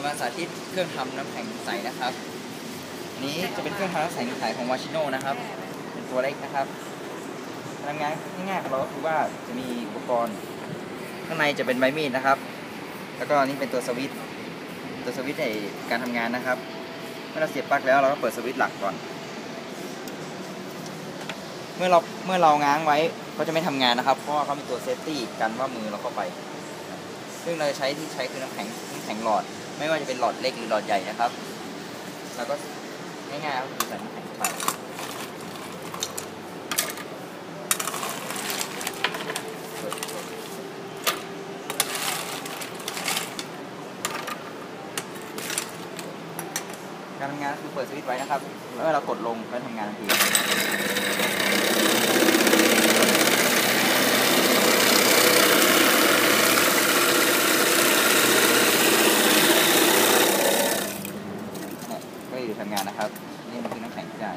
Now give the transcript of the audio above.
จะมาสาธิตเครื่องทำน้ำแข็งใสนะครับ นี้จะเป็นเครื่องทำน้ำแข็งใสของวาชิโน่นะครับ เป็นตัวเล็กนะครับทำงานง่ายๆของเราก็คือว่าจะมีอุปกรณ์ ข้างในจะเป็นใบมีดนะครับ แล้วก็นี่เป็นตัวสวิตช์ตัวสวิตช์ในการทำงานนะครับ เมื่อเราเสียบปลั๊กแล้วเราก็เปิดสวิตช์หลักก่อน เมื่อเราเมื่อเราง้างไว้เขาจะไม่ทำงานนะครับ เพราะว่าเขามีตัวเซฟตี้กันว่ามือเราเข้าไป ซึ่งเราจะใช้ที่ใช้คือน้ำแข็งน้ำแข็งหลอด ไม่ว่าจะเป็นหลอดเล็กหรือหลอดใหญ่นะครับแล้วก็ง่ายๆก็คือใส่น้ำแข็งเข้าไปการทำงานคือเปิดสวิตช์ไว้นะครับ แล้วเวลากดลงแล้วทำงานทันทีเนี่ยก็อยู่ ทำงานนะครับ นี่มันคือน้ำแข็งที่ได้